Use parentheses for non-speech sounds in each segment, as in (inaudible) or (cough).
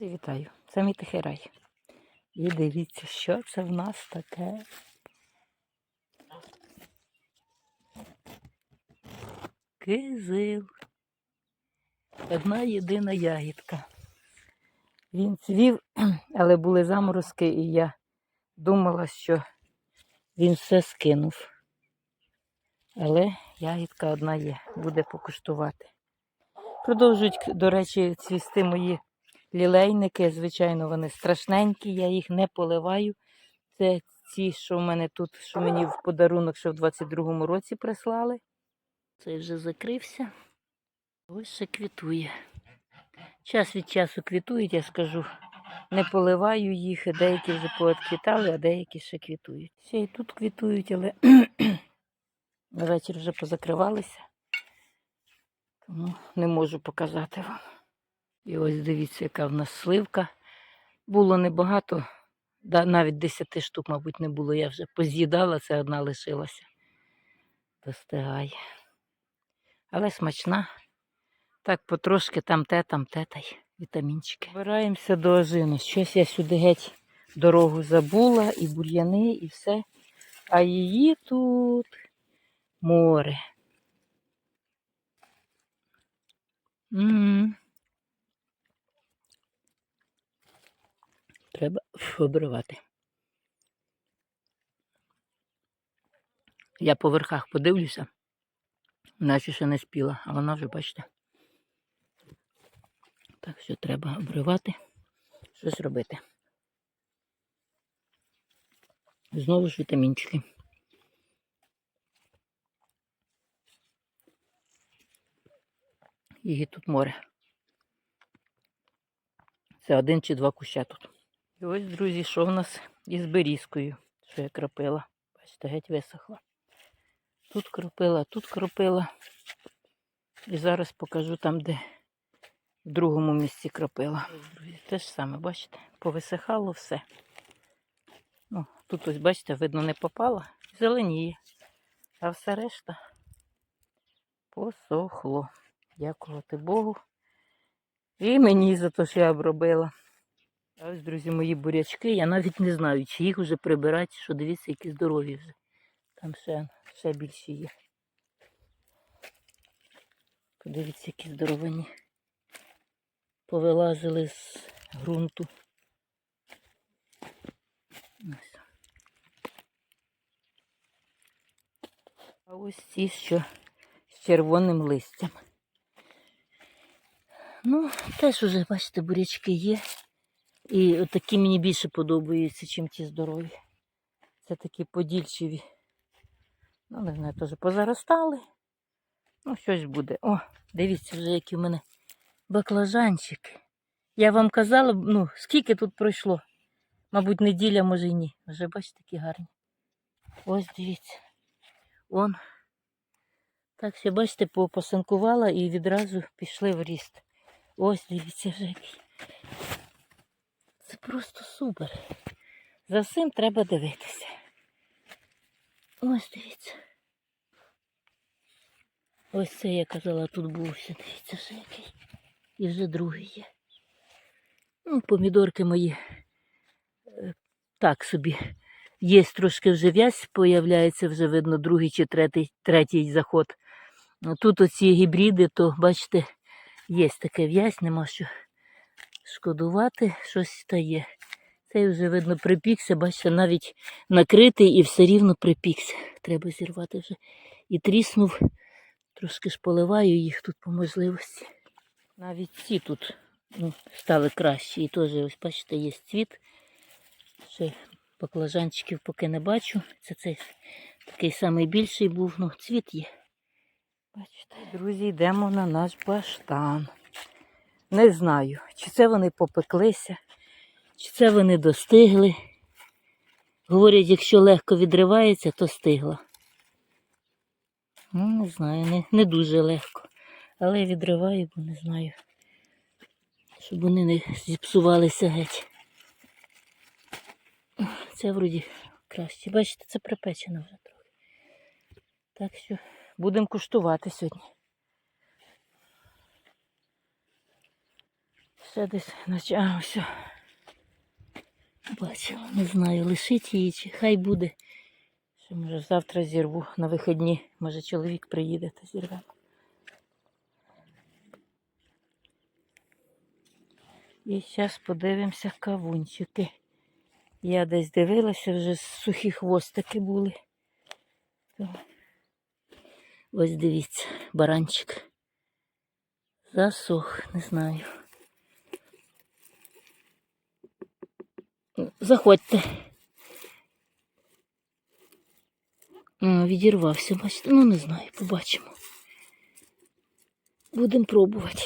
Вітаю, це мій тихий рай. І дивіться, що це в нас таке. Кизил. Одна єдина ягідка. Він цвів, (clears throat) але були заморозки, і я думала, що він все скинув. Але ягідка одна є, буде покуштувати. Продовжують, до речі, цвісти мої лілейники. Звичайно, вони страшненькі, я їх не поливаю. Це ці, що в мене тут, що мені в подарунок ще в 22-му році прислали. Цей вже закрився. Ось ще квітує. Час від часу квітують, я скажу. Не поливаю їх, деякі вже поотквітали, а деякі ще квітують. Ще й тут квітують, але на (clears throat) вечір вже позакривалися. Тому не можу показати вам. І ось дивіться, яка в нас сливка. Було небагато, навіть 10 штук, мабуть, не було. Я вже поз'їдала, це одна лишилася. Достигає. Але смачна. Так потрошки там те, там те, та й вітамінчики. Збираємося до ожини. Щось я сюди геть дорогу забула, і бур'яни, і все. А її тут море. м Треба обривати. Я по верхах подивлюся, наче ще не спіла, а вона вже, бачите. Так що треба обривати, щось робити. Знову ж вітамінчики. Її тут море. Це один чи два куща тут. І ось, друзі, що в нас із берізкою, що я кропила. Бачите, геть висохла. Тут кропила, тут кропила. І зараз покажу там, де в другому місці кропила. Друзі, те ж саме, бачите, повисихало все. Ну, тут ось, бачите, видно, не попало, зеленіє. А все решта посохло. Дякувати Богу. І мені за те, що я обробила. Ось, друзі, мої бурячки. Я навіть не знаю, чи їх вже прибирати, що дивіться, які здорові вже. Там ще, ще більші є. Подивіться, які здоровені. Повилазили з ґрунту. Ось. А ось ці, що з червоним листям. Ну, теж уже, бачите, бурячки є. І от такі мені більше подобаються, ніж ті здорові. Це такі подільчиві. Ну, не знаю, теж позаростали. Ну, щось буде. О, дивіться вже, які в мене баклажанчики. Я вам казала, ну, скільки тут пройшло. Мабуть, неділя, може й ні. Вже бачите, які гарні. Ось дивіться. Он. Так, ще, бачите, попасанкувала і відразу пішли в ріст. Ось дивіться вже який. Це просто супер. За всім треба дивитися. Ось дивіться. Ось це я казала, тут був ще, дивіться, вже який. І вже другий є. Ну, помідорки мої е, так собі. Є трошки вже в'язь, появляється вже видно другий чи третій, третій заход. Ну, Тут оці гібриди, то бачите, є таке в'язь, нема що шкодувати, щось та є. Цей вже, видно, припікся, бачите, навіть накритий і все рівно припікся. Треба зірвати вже. І тріснув, трошки ж поливаю їх тут по можливості. Навіть ці тут ну, стали кращі. І теж, ось, бачите, є цвіт. Ще баклажанчиків поки не бачу. Це цей такий самий більший був, ну, цвіт є. Бачите, друзі, йдемо на наш баштан. Не знаю, чи це вони попеклися, чи це вони достигли. Говорять, якщо легко відривається, то стигла. Ну, не знаю, не, не дуже легко. Але я відриваю, бо не знаю, щоб вони не зіпсувалися геть. Це вроді краще. Бачите, це припечено вже трохи. Так що будемо куштувати сьогодні. Ще десь наче. Ось. Бачила, не знаю, лишить її чи хай буде. Що може завтра зірву на вихідні. Може чоловік приїде та зірвемо. І зараз подивимося кавунчики. Я десь дивилася, вже сухі хвостики були. Ось дивіться, баранчик. Засох, не знаю. Заходьте. Відірвався, бачите. Ну, не знаю, побачимо. Будемо пробувати.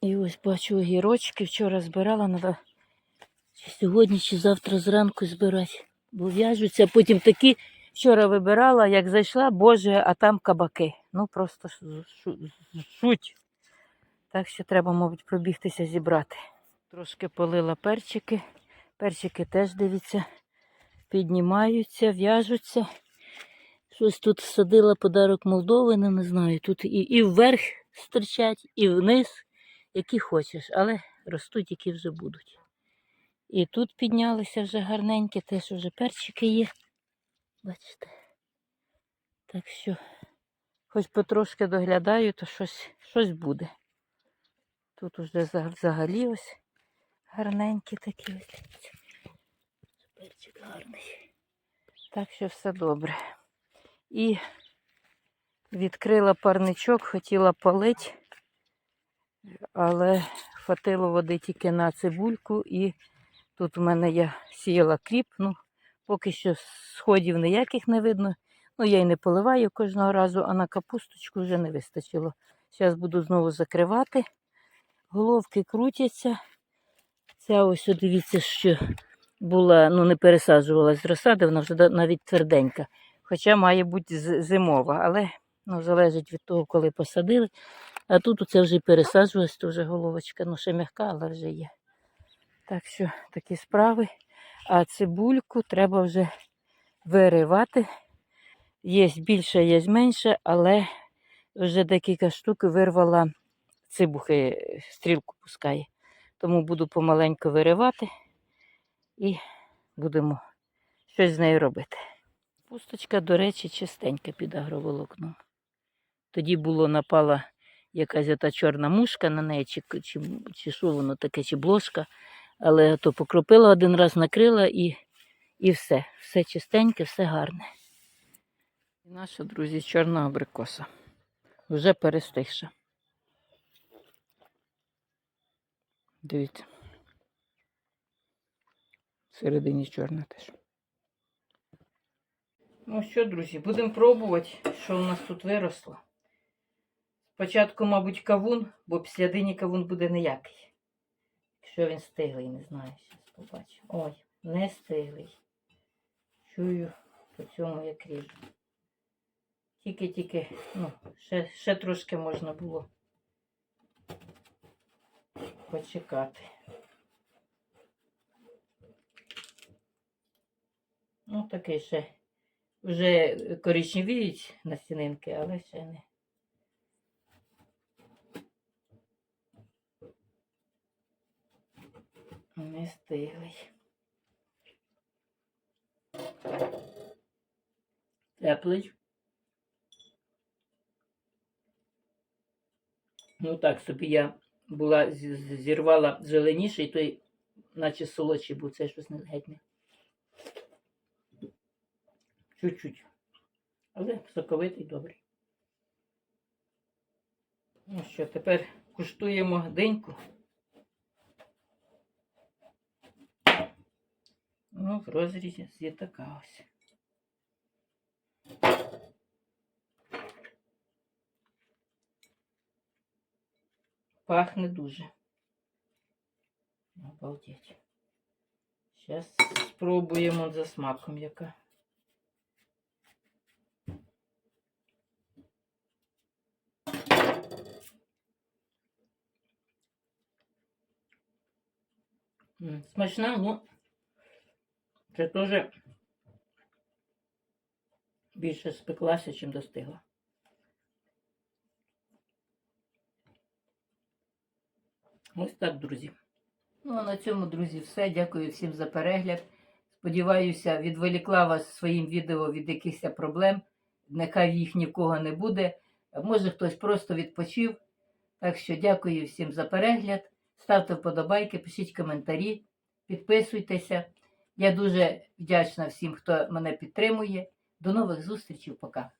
І ось бачу огірочки. Вчора збирала, треба чи сьогодні, чи завтра зранку збирати. Бо в'яжуться, а потім такі вчора вибирала, як зайшла, боже, а там кабаки. Ну просто шуть. Так що треба, мабуть, пробігтися зібрати. Трошки полила перчики. Перчики теж, дивіться, піднімаються, в'яжуться. Щось тут садила подарок Молдовини, не знаю. Тут і, і вверх стирчать, і вниз, які хочеш, але ростуть, які вже будуть. І тут піднялися вже гарненькі, теж вже перчики є. Бачите. Так що, хоч потрошки доглядаю, то щось, щось буде. Тут уже взагалі ось гарненькі такі ось. Перчик гарний. Так що все добре. І відкрила парничок, хотіла палити, але хватило води тільки на цибульку і тут у мене я сіяла кріп. Ну, поки що сходів ніяких не видно. Ну, я й не поливаю кожного разу, а на капусточку вже не вистачило. Зараз буду знову закривати. Головки крутяться. Ця ось, дивіться, що була, ну не пересаджувалась з розсади, вона вже навіть тверденька. Хоча має бути зимова, але ну, залежить від того, коли посадили. А тут оце вже пересаджувалась, то вже головочка, ну ще м'яка, але вже є. Так що такі справи. А цибульку треба вже виривати. Є більше, є менше, але вже декілька штук вирвала цибухи, стрілку пускає. Тому буду помаленьку виривати і будемо щось з нею робити. Пусточка, до речі, чистенька під агроволокном. Тоді було напала якась ота чорна мушка на неї, чи, чи, чи що воно таке, чи блошка. Але то покропила один раз, накрила і, і все. Все чистеньке, все гарне. І наша, друзі, чорна абрикоса. Вже перестигша. Дивіться. Всередині чорна теж. Ну що, друзі, будемо пробувати, що у нас тут виросло. Спочатку, мабуть, кавун, бо після дині кавун буде ніякий. Якщо він стиглий, не знаю, зараз побачимо. Ой, не стиглий. Чую по цьому як ріжу. Тільки-тільки, ну, ще, ще трошки можна було почекати. Ну, такий ще вже коричневіють настінинки, але ще не. Не стиглий. Теплий. Ну так собі я була зірвала зеленіший, той наче солодший був, це щось не. Чуть-чуть. Але соковитий добрий. Ну що, тепер куштуємо деньку. Ну, в розрізі є така. Пахне дуже. Обалдеть. Зараз спробуємо за смаком яка. Смачна, ну це теж більше спеклася, чим достигла. Ось так, друзі. Ну, а на цьому, друзі, все. Дякую всім за перегляд. Сподіваюся, відволікла вас своїм відео від якихось проблем. Нехай їх ні в кого не буде. Може, хтось просто відпочив. Так що дякую всім за перегляд. Ставте вподобайки, пишіть коментарі, підписуйтеся. Я дуже вдячна всім, хто мене підтримує. До нових зустрічей. Пока.